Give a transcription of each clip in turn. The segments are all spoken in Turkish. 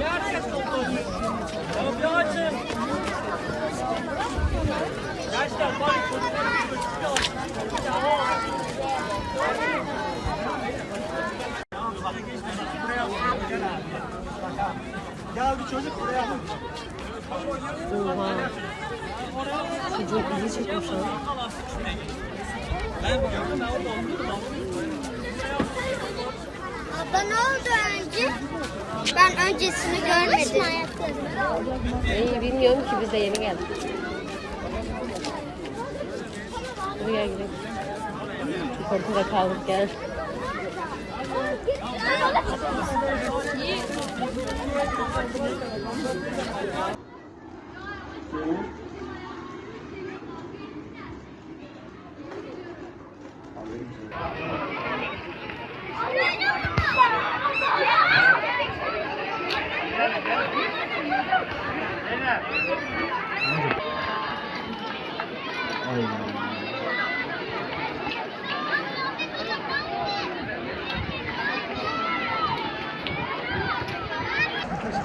Ja, das ist doch gut. Aber wir heute Oha. Çocuğun ilgi çekmiş ha. Abla ne oldu önce? Ben öncesini görmedim. İyi bilmiyorum ki biz de yeni geldik. Buraya gidelim. Korkuda kaldık gel.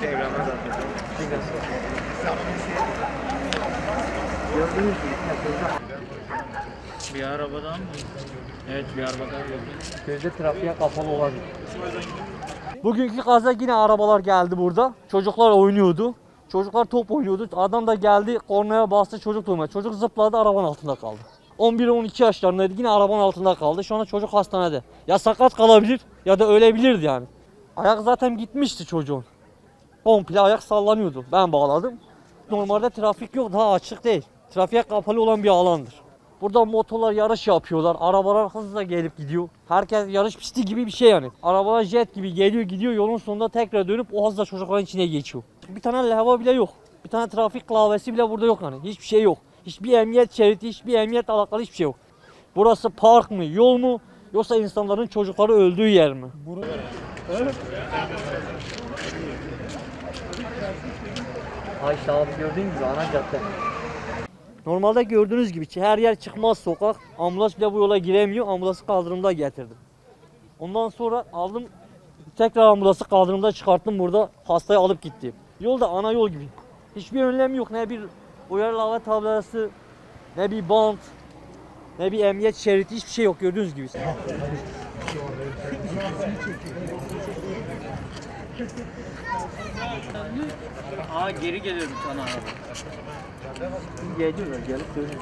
Instagram, mas a pessoa. Obrigado. Bir arabadan mı? Evet bir arabadan geldi. Gözde trafiğe kapalı olabilir. Bugünkü kaza yine arabalar geldi burada. Çocuklar oynuyordu. Çocuklar top oynuyordu. Adam da geldi kornaya bastı çocuk durmadı. Çocuk zıpladı arabanın altında kaldı. 11-12 yaşlarındaydı yine arabanın altında kaldı. Şu anda çocuk hastanede. Ya sakat kalabilir ya da ölebilirdi yani. Ayak zaten gitmişti çocuğun. Komple ayak sallanıyordu. Ben bağladım. Normalde trafik yok daha açık değil. Trafiğe kapalı olan bir alandır. Burada motorlar yarış yapıyorlar. Arabalar hızla gelip gidiyor. Herkes yarış pisti gibi bir şey yani. Arabalar jet gibi geliyor gidiyor yolun sonunda tekrar dönüp o hızla çocukların içine geçiyor. Bir tane levha bile yok. Bir tane trafik klavyesi bile burada yok hani. Hiçbir şey yok. Hiçbir emniyet şeridi, hiçbir emniyet alakalı hiçbir şey yok. Burası park mı, yol mu yoksa insanların çocukları öldüğü yer mi? Ha işte abi gördüğün gibi ana cadde. Normalde gördüğünüz gibi her yer çıkmaz sokak. Ambulans bile bu yola giremiyor. Ambulansı kaldırımda getirdim. Ondan sonra aldım tekrar ambulansı kaldırımda çıkarttım burada hastayı alıp gittim. Yol da ana yol gibi. Hiçbir önlem yok. Ne bir uyarı lava tablası, ne bir bant, ne bir emniyet şeridi hiçbir şey yok gördüğünüz gibi. Aa geri geliyor bir. Geliyorlar gelip dönüyor.